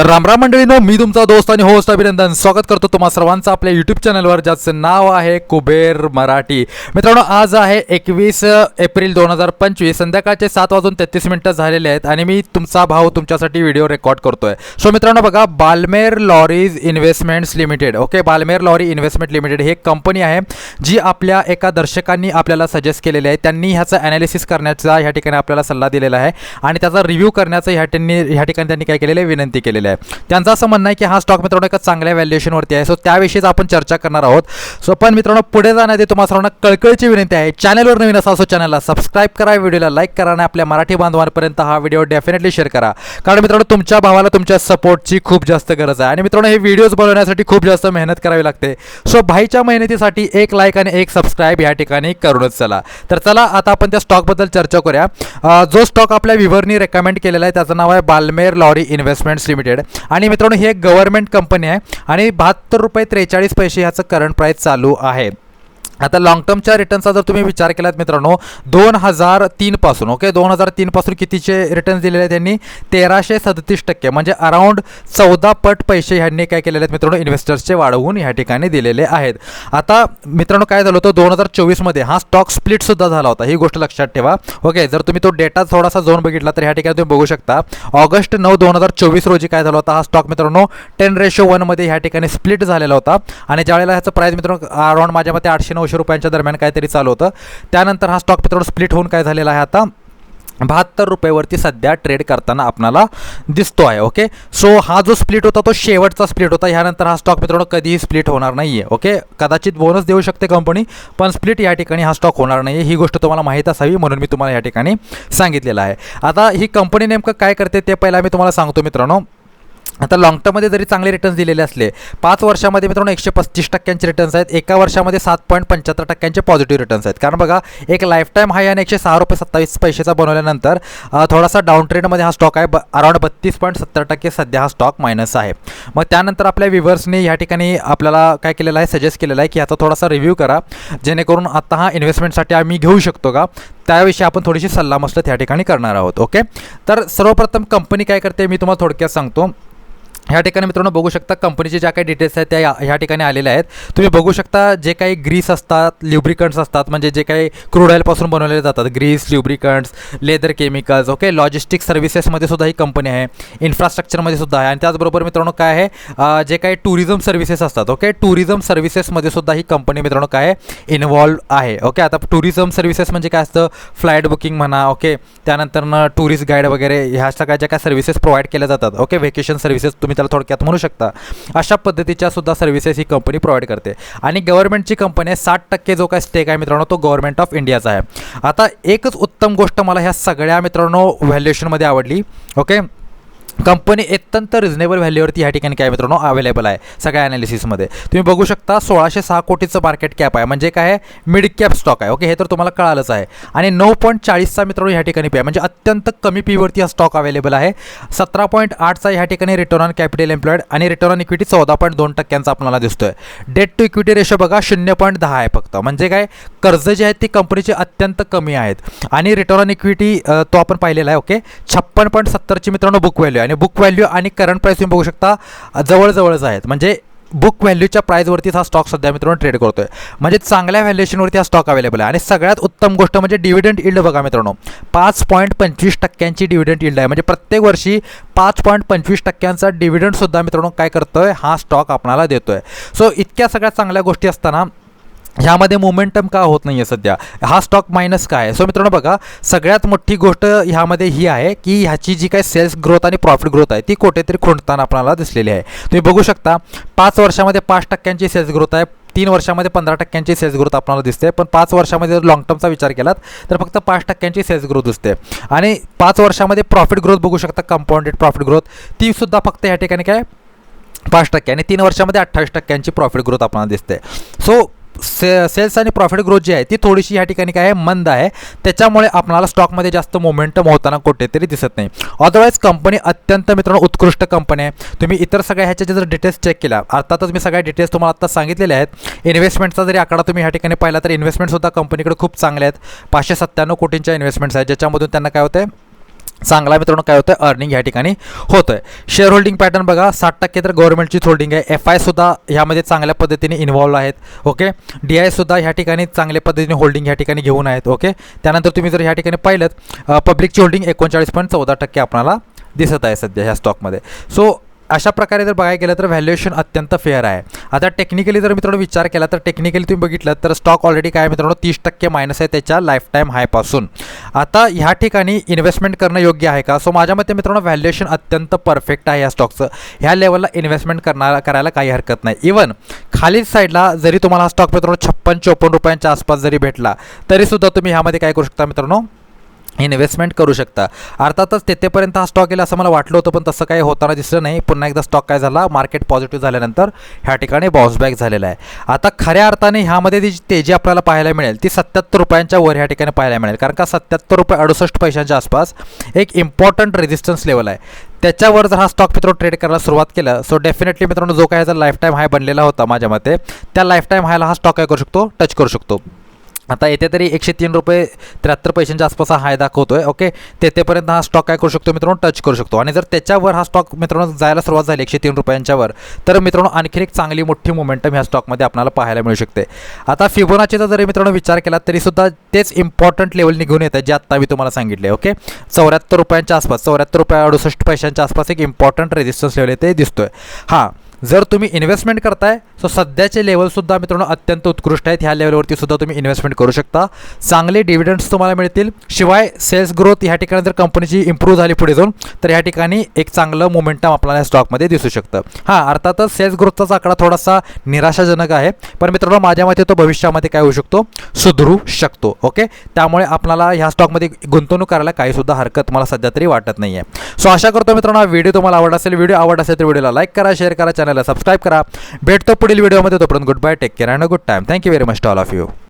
तर रामराम मंडळीनो मी तुमचा दोस्त आणि होस्ट अभिनंदन. स्वागत करतो तुम्हा सर्वांचं आपल्या यूट्यूब चॅनलवर ज्याचं नाव आहे कुबेर मराठी. मित्रांनो आज आहे एकवीस एप्रिल दोन हजार पंचवीस. संध्याकाळचे सात वाजून तेहतीस मिनटं झालेले आहेत आणि मी तुमचा भाव तुमच्यासाठी व्हिडिओ रेकॉर्ड करतोय. सो मित्रांनो बघा Balmer Lawrie's investments limited. Okay Balmer Lawrie investment limited ही एक कंपनी आहे जी आपल्या एका दर्शकांनी आपल्याला सजेस्ट केलेली आहे. त्यांनी ह्याचं ॲनालिसिस करण्याचा ह्या ठिकाणी आपल्याला सल्ला दिलेला आहे आणि त्याचा रिव्ह्यू करण्याचं ह्या त्यांनी ह्या ठिकाणी त्यांनी काय केलेलं आहे? विनंती केलेली आहे. त्यांचं असं म्हणणं आहे की हा स्टॉक मित्रांनो एका चांगल्या व्हॅल्युएशनवरती आहे. सो त्याविषयीच आपण चर्चा करणार आहोत. सो पण मित्रांनो पुढे जाण्याआधी तुम्हाला सर्वांना कळकळीची विनंती आहे. चॅनलवर नवीन असा असो चॅनलला सबस्क्राईब करा. व्हिडिओला लाईक करा आणि आपल्या मराठी बांधवांपर्यंत हा व्हिडिओ डेफिनेटली शेअर करा. कारण मित्रांनो तुमच्या भावाला तुमच्या सपोर्टची खूप जास्त गरज आहे. आणि मित्रांनो हे व्हिडिओज बनवण्यासाठी खूप जास्त मेहनत करावी लागते. सो भाईच्या मेहनतीसाठी एक लाईक आणि एक सबस्क्राईब या ठिकाणी करूनच चला. तर चला आता आपण त्या स्टॉकबद्दल चर्चा करूया. जो स्टॉक आपल्या विव्हरनी रेकमेंड केलेला आहे त्याचं नाव आहे बालमेर लॉरी इन्व्हेस्टमेंट्स लिमिटेड. आणि मित्रांनो ही एक गव्हर्नमेंट कंपनी आहे आणि बहात्तर रुपये त्रेचाळीस पैसे ह्याचं करंट प्राईस चालू आहे. आता लॉंग टर्मच्या रिटर्नचा जर तुम्ही विचार केलात मित्रांनो दोन हजार तीनपासून ओके दोन हजार तीनपासून कितीचे रिटर्न्स दिलेले आहेत त्यांनी तेराशे सदतीस टक्के म्हणजे अराऊंड चौदा पट पैसे ह्यांनी काय केलेले आहेत मित्रांनो इन्व्हेस्टर्सचे वाढवून ह्या ठिकाणी दिलेले आहेत. आता मित्रांनो काय झालं होतं? दोन हजार चोवीसमध्ये हा स्टॉक स्प्लिटसुद्धा झाला होता. ही गोष्ट लक्षात ठेवा ओके जर तुम्ही तो डेटा थोडासा झोन बघितला तर ह्या ठिकाणी तुम्ही बघू शकता ऑगस्ट नऊ दोन हजार चोवीस रोजी काय झाला होता? हा स्टॉक मित्रांनो टेन रेशो वनमध्ये ह्या ठिकाणी स्प्लिट झालेला होता. आणि ज्यावेळेला ह्याचं प्राईस मित्रांनो अराऊंड माझ्या मते आठशे नऊशे रुपयांच्या दरम्यान काहीतरी चालू होतं. त्यानंतर हा स्टॉक मित्रांनो स्प्लिट होऊन काय झालेला आहे आता? बहात्तर रुपयेवरती सध्या ट्रेड करताना आपणाला दिसतो आहे ओके सो हा जो स्प्लिट होता तो शेवटचा स्प्लिट होता. ह्यानंतर हा स्टॉक मित्रांनो कधीही स्प्लिट होणार नाही आहे ओके कदाचित बोनस देऊ शकते कंपनी पण स्प्लिट या ठिकाणी हा स्टॉक होणार नाही आहे ही गोष्ट तुम्हाला माहीत असावी म्हणून मी तुम्हाला या ठिकाणी सांगितलेलं आहे. आता ही कंपनी नेमकं काय करते ते पहिला मी तुम्हाला सांगतो मित्रांनो. आता लॉंग टर्ममध्ये जरी चांगले रिटर्न्स दिलेले असले पाच वर्षामध्ये मित्रांनो एकशे पस्तीस टक्क्यांचे रिटर्न्स आहेत. एका वर्षामध्ये सात पॉईंट पंच्याहत्तर टक्क्यांचे पॉझिटिव्ह रिटर्न्स आहेत. कारण बघा एक लाईफ टाईम हाय आणि एकशे सहा रुपये सत्तावीस पैशाचा बनवल्यानंतर थोडासा डाऊन ट्रेंडमध्ये हा स्टॉक आहे. ब अराऊंड बत्तीस पॉईंट सत्तर टक्के सध्या हा स्टॉक मायनस आहे. मग त्यानंतर आपल्या विवर्सने ह्या ठिकाणी आपल्याला काय केलेलं आहे सजेस्ट केलेलं आहे की आता थोडासा रिव्ह्यू करा. जेणेकरून आता हा इन्व्हेस्टमेंटसाठी आम्ही घेऊ शकतो का? त्याविषयी आपण थोडीशी सल्लामसलत ह्या ठिकाणी करणार आहोत. ओके? तर सर्वप्रथम कंपनी काय करते? मी तुम्हाला थोडक्यात सांगतो. ह्या ठिकाणी मित्रांनो बघू शकता कंपनीचे ज्या काही डिटेल्स आहेत त्या ह्या ठिकाणी आलेल्या आहेत. तुम्ही बघू शकता जे काही ग्रीस असतात ल्युब्रिकंट्स असतात म्हणजे जे काही क्रूड ऑइलपासून बनवलेले जातात. Grease lubricants leather chemicals okay logistic सर्व्हिसेसमध्ये सुद्धा ही कंपनी आहे. इन्फ्रास्ट्रक्चरमध्ये सुद्धा आहे. आणि त्याचबरोबर मित्रांनो काय आहे? जे काही टुरिझम सर्व्हिसेस असतात ओके टुरिझम सर्व्हिसेसमध्ये सुद्धा ही कंपनी मित्रांनो काय आहे? इन्व्हॉल्व आहे ओके आता टुरिझम सर्व्हिसेस म्हणजे काय असतं? फ्लाईट बुकिंग म्हणा ओके त्यानंतर टुरिस्ट गाईड वगैरे ह्या सगळ्या ज्या काय सर्व्हिसेस प्रोव्हाइड केल्या जातात ओके व्हेकेशन सर्व्हिसेस तुम्ही त्याला थोडक्यात म्हणू शकता. अशा पद्धतीच्या सुद्धा सर्व्हिसेस ही कंपनी प्रोव्हाइड करते. आणि गव्हर्नमेंटची कंपनी आहे साठ टक्के जो काय स्टेक आहे मित्रांनो तो गव्हर्नमेंट ऑफ इंडियाचा आहे. आता एकच उत्तम गोष्ट मला ह्या सगळ्या मित्रांनो व्हॅल्युएशनमध्ये आवडली. ओके कंपनी अत्यंत रिझनेबल व्हॅल्यूवरती ह्या ठिकाणी काय मित्रांनो? अवेलेबल आहे सगळ्या ॲनालिसिसमध्ये तुम्ही बघू शकता सोळाशे सहा कोटीचं मार्केट कॅप आहे. म्हणजे काय आहे? मिड कॅप स्टॉक आहे. ओके हे तर तुम्हाला कळालंच आहे. आणि नऊ पॉईंट चाळीसचा मित्रांनो ह्या ठिकाणी पी आहे. म्हणजे अत्यंत कमी पीवरती हा स्टॉक अवेलेबल आहे. सतरा पॉईंट आठचा ह्या ठिकाणी रिटर्न ऑन कॅपिटल एम्प्लॉईड आणि रिटर्न ऑन इक्विटी चौदा पॉईंट दोन टक्क्यांचा आपल्याला दिसतोय. डेट टू इक्विटी रेशो बघा शून्य पॉईंट दहा आहे फक्त. म्हणजे काय? कर्ज जे आहेत ती कंपनीचे अत्यंत कमी आहेत. आणि रिटर्न ऑन इक्विटी तो आपण पाहिलेला आहे ओके? छप्पन पॉईंट सत्तरची मित्रांनो बुक व्हॅल्यू आणि बुक व्हॅल्यू आणि करंट प्राईस तुम्ही बघू शकता जवळजवळच आहेत. म्हणजे बुक व्हॅल्यूच्या प्राईजवरतीच हा स्टॉक सध्या मित्रांनो ट्रेड करतोय. म्हणजे चांगल्या व्हॅल्युएशनवरती हा स्टॉक अवेलेबल आहे. आणि सगळ्यात उत्तम गोष्ट म्हणजे डिव्हिडंड इल्ड बघा मित्रांनो. पाच पॉईंट पंचवीस टक्क्यांची डिव्हिडंड इल्ड आहे. म्हणजे प्रत्येक वर्षी पाच पॉईंट पंचवीस टक्क्यांचा डिव्हिडंडसुद्धा मित्रांनो काय करतोय? हा स्टॉक आपणाला देतोय. सो इतक्या सगळ्या चांगल्या गोष्टी असताना ह्यामध्ये मोमेंटम का होत नाही आहे सध्या? हा स्टॉक मायनस काय आहे? सो मित्रांनो बघा सगळ्यात मोठी गोष्ट ह्यामध्ये ही आहे की ह्याची जी काही सेल्स ग्रोथ आणि प्रॉफिट ग्रोथ आहे ती कुठेतरी खुंटताना आपल्याला दिसलेली आहे. तुम्ही बघू शकता पाच वर्षामध्ये पाच टक्क्यांची सेल्स ग्रोथ आहे तीन वर्षामध्ये पंधरा टक्क्यांची सेल्स ग्रोथ आपल्याला दिसते पण पाच वर्षामध्ये जर लॉंग टर्मचा विचार केलात तर फक्त पाच टक्क्यांची सेल्स ग्रोथ दिसते. आणि पाच वर्षामध्ये प्रॉफिट ग्रोथ बघू शकता कंपाऊंडेड प्रॉफिट ग्रोथ ती सुद्धा फक्त ह्या ठिकाणी काय? पाच टक्के. आणि तीन वर्षामध्ये अठ्ठावीस टक्क्यांची प्रॉफिट ग्रोथ आपल्याला दिसते. सो से सेल्स आणि प्रॉफिट ग्रोथ जी आहे ती थोडीशी या ठिकाणी काय आहे मंद आहे. त्याच्यामुळे आपणाला स्टॉकमध्ये जास्त मोमेंटम होताना कुठेतरी दिसत नाही. अदरवाईज कंपनी अत्यंत मित्रांनो उत्कृष्ट कंपनी आहे. तुम्ही इतर सगळ्या ह्याच्या जर डिटेल्स चेक केल्या अर्थातच मी सगळ्या डिटेल्स तुम्हाला आता सांगितलेले आहेत. इन्व्हेस्टमेंटचा जरी आकडा तुम्ही ह्या ठिकाणी पाहिला तर इन्व्हेस्टमेंटसुद्धा कंपनीकडे खूप चांगले आहेत. पाचशे सत्त्याण्णव कोटींच्या इन्व्हेस्टमेंट्स आहेत ज्याच्यामधून त्यांना काय होतं चांगला मित्रांनो काय होतं अर्निंग या ठिकाणी होतं आहे शेअर होल्डिंग पॅटर्न बघा साठ टक्के तर गव्हर्नमेंटचीच होल्डिंग आहे. एफ आयसुद्धा ह्यामध्ये चांगल्या पद्धतीने इन्व्हॉल्व आहेत ओके डी आयसुद्धा ह्या ठिकाणी चांगल्या पद्धतीने होल्डिंग ह्या ठिकाणी घेऊन आहेत ओके त्यानंतर तुम्ही जर ह्या ठिकाणी पाहिलं पब्लिकची होल्डिंग एकोणचाळीस पॉईंट चौदा टक्के आपल्याला दिसत आहे सध्या ह्या स्टॉकमध्ये सो अशा प्रकारे जर बघायला गेलं तर व्हॅल्युएशन अत्यंत फेअर आहे. आता टेक्निकली जर मित्रांनो विचार केला तर टेक्निकली तुम्ही बघितलं तर स्टॉक ऑलरेडी काय मित्रांनो तीस टक्के मायनस आहे त्याच्या लाईफटाईम हायपासून आता ह्या ठिकाणी इन्व्हेस्टमेंट करणं योग्य आहे का? सो माझ्या मते मित्रांनो व्हॅल्युएशन अत्यंत परफेक्ट आहे या स्टॉकचं ह्या लेवलला इन्व्हेस्टमेंट करणार करायला काही हरकत नाही. इवन खालील साईडला जरी तुम्हाला हा स्टॉक मित्रांनो छप्पन चोपन्न रुपयांच्या आसपास जरी भेटला तरीसुद्धा तुम्ही ह्यामध्ये काय करू शकता मित्रांनो? इन्व्हेस्टमेंट करू शकता. अर्थातच तेथेपर्यंत हा स्टॉक गेला असं मला वाटलं होतं पण तसं काही होताना दिसलं नाही. पुन्हा एकदा स्टॉक काय झाला? मार्केट पॉझिटिव्ह झाल्यानंतर ह्या ठिकाणी बाउन्सबॅक झालेला आहे. आता खऱ्या अर्थाने ह्यामध्ये जी तेजी आपल्याला पाहायला मिळेल ती सत्याहत्तर रुपयांच्या वर ह्या ठिकाणी पाहायला मिळेल. कारण का सत्याहत्तर रुपये अडुसष्ट पैशांच्या आसपास एक इम्पॉर्टंट रेजिस्टन्स लेवल आहे. त्याच्यावर जर हा स्टॉक मित्रांनो ट्रेड करायला सुरुवात केलं सो डेफिनेटली मित्रांनो जो काय जर लाईफ टाईम हाय बनलेला होता माझ्या मते त्या लाईफ टाईम हायला हा स्टॉक काय करू शकतो? टच करू शकतो. आता येते तरी एकशे तीन रुपये त्र्याहत्तर पैशांच्या आसपास हा हाय दाखवतो आहे ओके तेथेपर्यंत हा स्टॉक काय करू शकतो मित्रांनो? टच करू शकतो. आणि जर त्याच्यावर हा स्टॉक मित्रांनो जायला सुरुवात झाली एकशे तीन रुपयांच्यावर तर मित्रांनो आणखी एक चांगली मोठी मोमेंटम ह्या स्टॉकमध्ये आपल्याला पाहायला मिळू शकते. आता फिबोनाचीचा जरी मित्रांनो विचार केला तरीसुद्धा तेच इम्पॉर्टंट लेवल निघून येत आहे जे आत्ता मी तुम्हाला सांगितले ओके चौऱ्याहत्तर रुपयांच्या आसपास चौऱ्याहत्तर रुपये अडुसष्ट पैशांच्या आसपास एक इम्पॉर्टंट रेजिस्टन्स लेवल आहे ते दिसतोय. हां जर तुम्ही इन्व्हेस्टमेंट करताय सो सध्याचे लेवलसुद्धा मित्रांनो अत्यंत उत्कृष्ट आहेत. ह्या लेवलवरती सुद्धा तुम्ही इन्व्हेस्टमेंट करू शकता. चांगले डिव्हिडंड्स तुम्हाला मिळतील. शिवाय सेल्स ग्रोथ ह्या ठिकाणी जर कंपनीची इम्प्रूव्ह झाली पुढे जाऊन तर ह्या ठिकाणी एक चांगलं मोमेंटम आपल्याला या स्टॉकमध्ये दिसू शकतं. हां अर्थातच सेल्स ग्रोथचाच आकडा थोडासा निराशाजनक आहे. पण मित्रांनो माझ्या मते तो भविष्यामध्ये काय होऊ शकतो? सुधरू शकतो ओके त्यामुळे आपल्याला ह्या स्टॉकमध्ये गुंतवणूक करायला काहीसुद्धा हरकत मला सध्या तरी वाटत नाही आहे सो आशा करतो मित्रांनो हा व्हिडिओ तुम्हाला आवडला असेल व्हिडिओ आवडला असेल तर व्हिडिओला लाईक करा शेअर करा चॅनलला सबस्क्राईब करा. भेटतो पुढील व्हिडिओमध्ये तोपर्यंत good bye take care and good time thank you very much to all of you